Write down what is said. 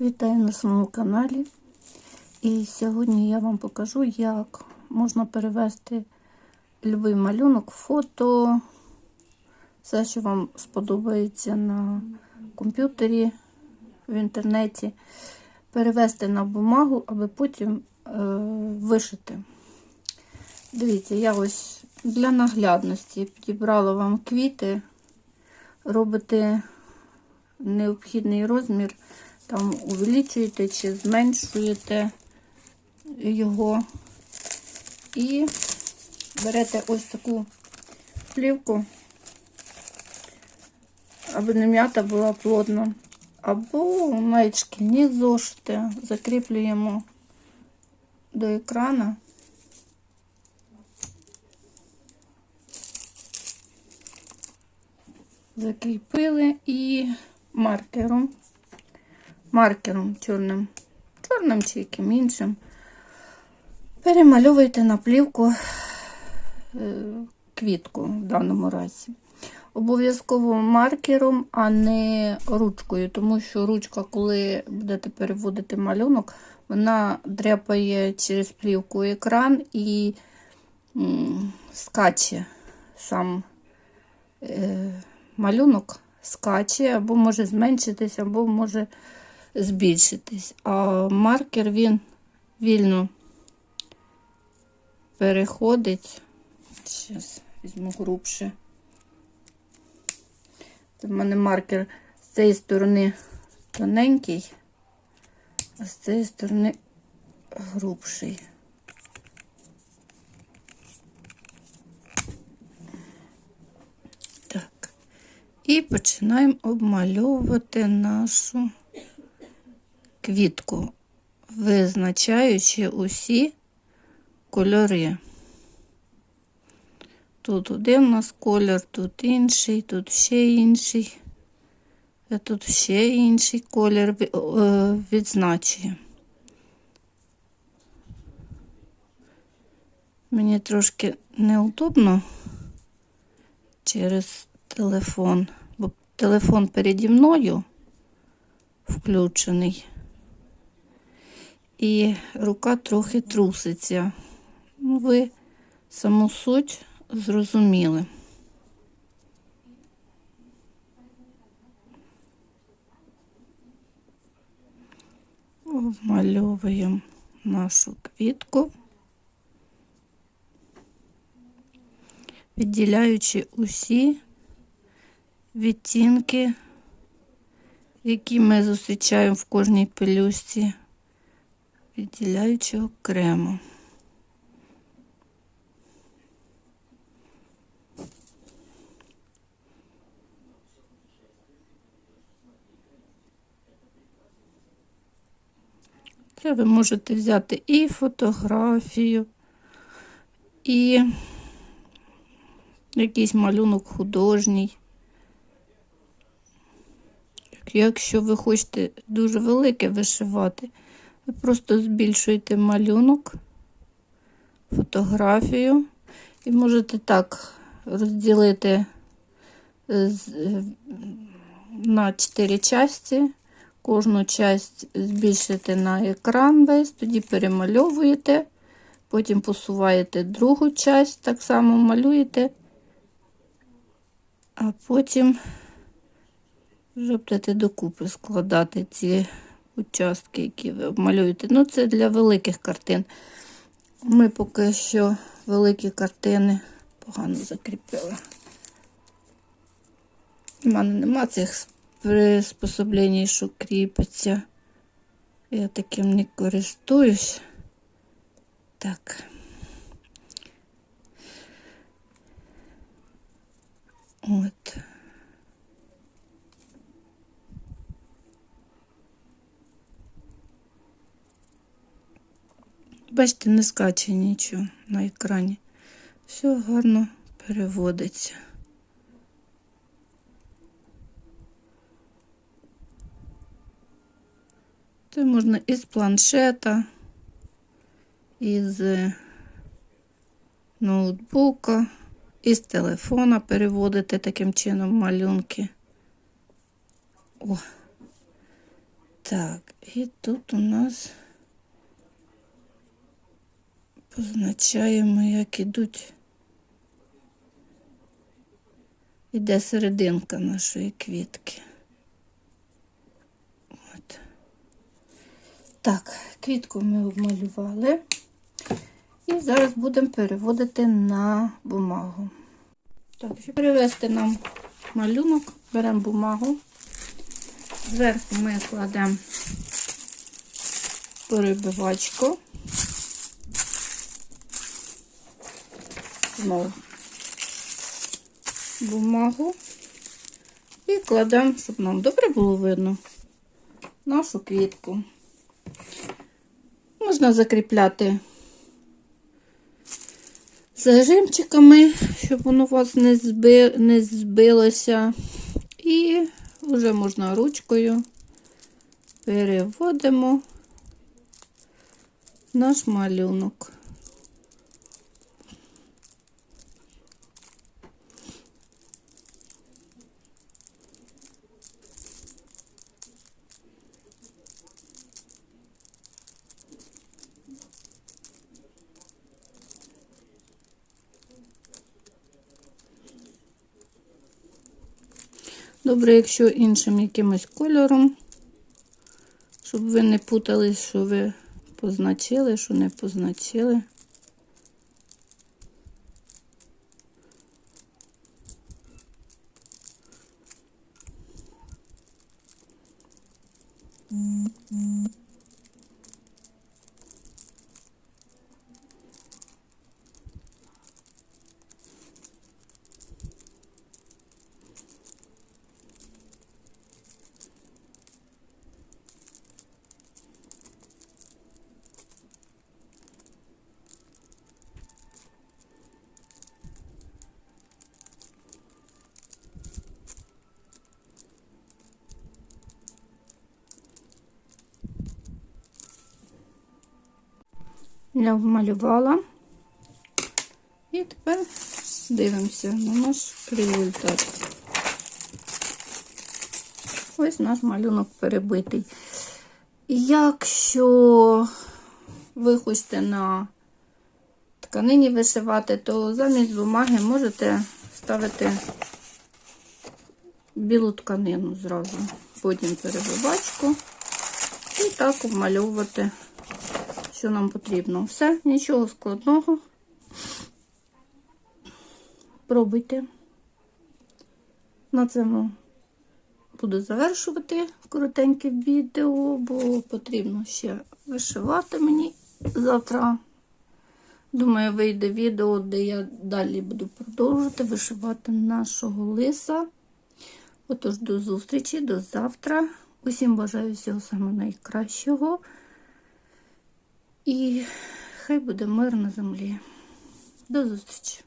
Вітаю на своєму каналі. І сьогодні я вам покажу, як можна перевести будь-який малюнок, фото, все, що вам сподобається на комп'ютері, в інтернеті, перевести на бумагу, аби потім е, вишити. Дивіться, я ось для наглядності підібрала вам квіти, робите необхідний розмір, там увеличуєте чи зменшуєте його. І берете ось таку плівку, аби не м'ята була плотна. Або навіть шкільні зошити закріплюємо до екрана. Закріпили і маркером, маркером чорним, чорним чи яким іншим, перемальовуєте на плівку е, квітку в даному разі. Обов'язково маркером, а не ручкою, тому що ручка, коли будете переводити малюнок, вона дряпає через плівку екран і скаче сам е, малюнок скаче, або може зменшитись, або може збільшитись. А маркер він вільно переходить. Зараз візьму грубше. Це в мене маркер з цієї сторони тоненький, а з цієї сторони грубший. І починаємо обмальовувати нашу квітку, визначаючи усі кольори. Тут один у нас колір, тут інший, тут ще інший, а тут ще інший колір відзначує. Мені трошки неудобно через телефон, бо телефон переді мною включений, і рука трохи труситься. Ну, ви саму суть зрозуміли. Обмальовуємо нашу квітку, відділяючи усі відтінки, які ми зустрічаємо в кожній пелюсті, відділяючи окремо. Це ви можете взяти і фотографію, і якийсь малюнок художній. Якщо ви хочете дуже велике вишивати, ви просто збільшуєте малюнок, фотографію, і можете так розділити на 4 частини. Кожну часть збільшите на екран весь, тоді перемальовуєте, потім посуваєте другу часть, так само малюєте, а потім вже будете докупи складати ці участки, які ви обмалюєте. Ну, це для великих картин. Ми поки що великі картини погано закріпили. У мене нема цих приспособлень, що кріпиться. Я таким не користуюсь. Так. От. Бачите, не скаче нічого на екрані. Все гарно переводиться. Це можна із планшета, із ноутбука, із телефона переводити таким чином малюнки. О, Так, і тут у нас позначаємо, як ідуть. Іде серединка нашої квітки. От. Так, квітку ми обмалювали. І зараз будемо переводити на бумагу. Так, щоб перевести нам малюнок, беремо бумагу. Зверху ми кладемо перебивачку. Знову бумагу. І кладемо, щоб нам добре було видно, нашу квітку. Можна закріпляти зажимчиками, щоб воно у вас не, зби... не збилося. І вже можна ручкою переводимо наш малюнок. Добре, якщо іншим якимось кольором, щоб ви не путались, що ви позначили, що не позначили. Я вмалювала. І тепер дивимося на наш результат. Ось наш малюнок перебитий. Якщо ви хочете на тканині вишивати, то замість бумаги можете ставити білу тканину зразу, потім перебивачку і так обмальовувати що нам потрібно. Все, нічого складного. Пробуйте. На цьому буду завершувати коротеньке відео, бо потрібно ще вишивати мені завтра. Думаю, вийде відео, де я далі буду продовжувати вишивати нашого лиса. Отож, до зустрічі, до завтра. Усім бажаю всього самого найкращого. І хай буде мир на землі. До зустрічі!